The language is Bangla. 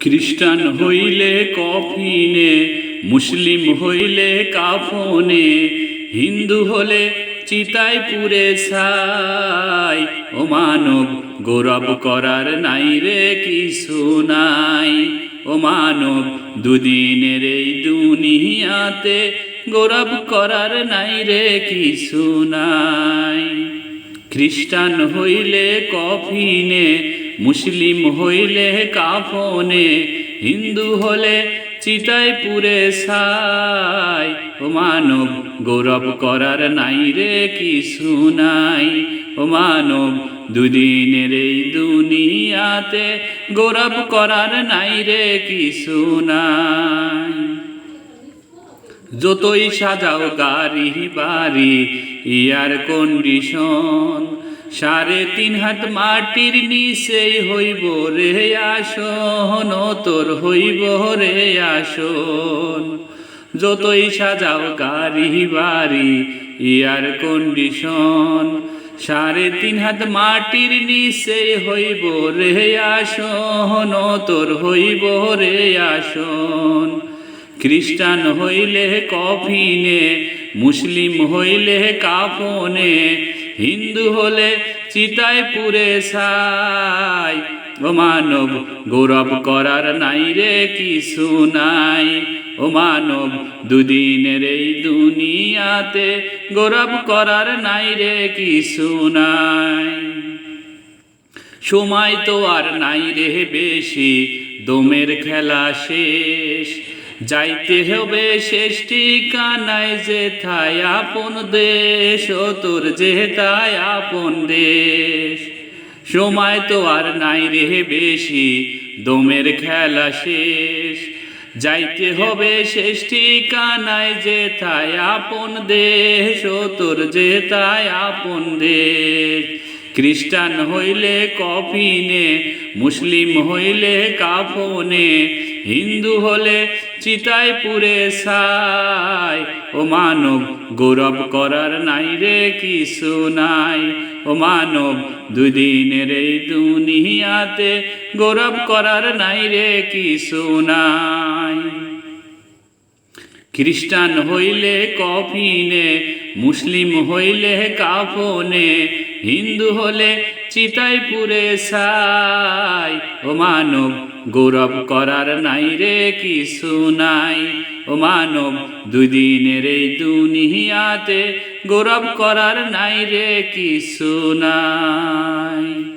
খ্রিস্টান হইলে কফিনে, মুসলিম হইলে কাফনে, হিন্দু হলে চিতায় পুরে সাই ও মানব, গৌরব করার নাই রে কিছু নাই। ও মানব, দুদিনের এই দুনিয়াতে গৌরব করার নাই রে কিছু নাই। খ্রিস্টান হইলে কফিনে মুসলিম হইলে কাফনে, হিন্দু হলে চিতায় পুরে সাই ও মানব, গৌরব করার নাই রে কিছু নাই। ও মানব, দুদিনের এই দুনিয়াতে গৌরব করার নাই রে কিছু নাই। যতই সাজাও গাড়ি বাড়ি, ইয়ার কন্ডিশন সাড়ে তিন হাত মাটির নিচেই হইব রে আসন তোর হইব রে আসন। যতই সাজাও গাড়ি, বাড়ি, ইয়ার কন্ডিশন সাড়ে তিন হাত মাটির নিচেই হইব রে আসন তোর হইব রে আসন। খ্রিস্টান হইলে কফিনে, মুসলিম হইলে কাফনে হিন্দু হলে চিতায় পুরে সাই। ও মানব, গৌরব করার নাই রে কিছু নাই। ও মানব, দুদিনের এই দুনিয়াতে গৌরব করার নাই রে কিছু নাই। সময় তো আর নাই রে বেশি, দমের খেলা শেষ। যাইতে হবে শেষ ঠিকানায় যে থায় আপন দেশ, ও তোর যে তাই আপন দেশ। সময় তো আর নাই রে বেশি, দমের খেলা শেষ। যাইতে হবে শেষ ঠিকানায় যে থায় আপন দেশ, ও তোর যে তাই আপন দেশ। খ্রিস্টান হইলে কফিনে, মুসলিম হইলে কাফনে, হিন্দু হলে চিতায় পুরে সাই ও মানব, গৌরব করার নাই রে কিছু নাই। ও মানব দুদিনের এই দুনিয়াতে গৌরব করার নাই রে কিছু নাই। খ্রিস্টান হইলে কফিনে, মুসলিম হইলে কাফনে হিন্দু হলে চিতাই পুরে সাই। ও মানব, গৌরব করার নাই রে কিছু নাই। ও মানব দুদিনের এই দুনিয়াতে গৌরব করার নাই রে কিছু নাই।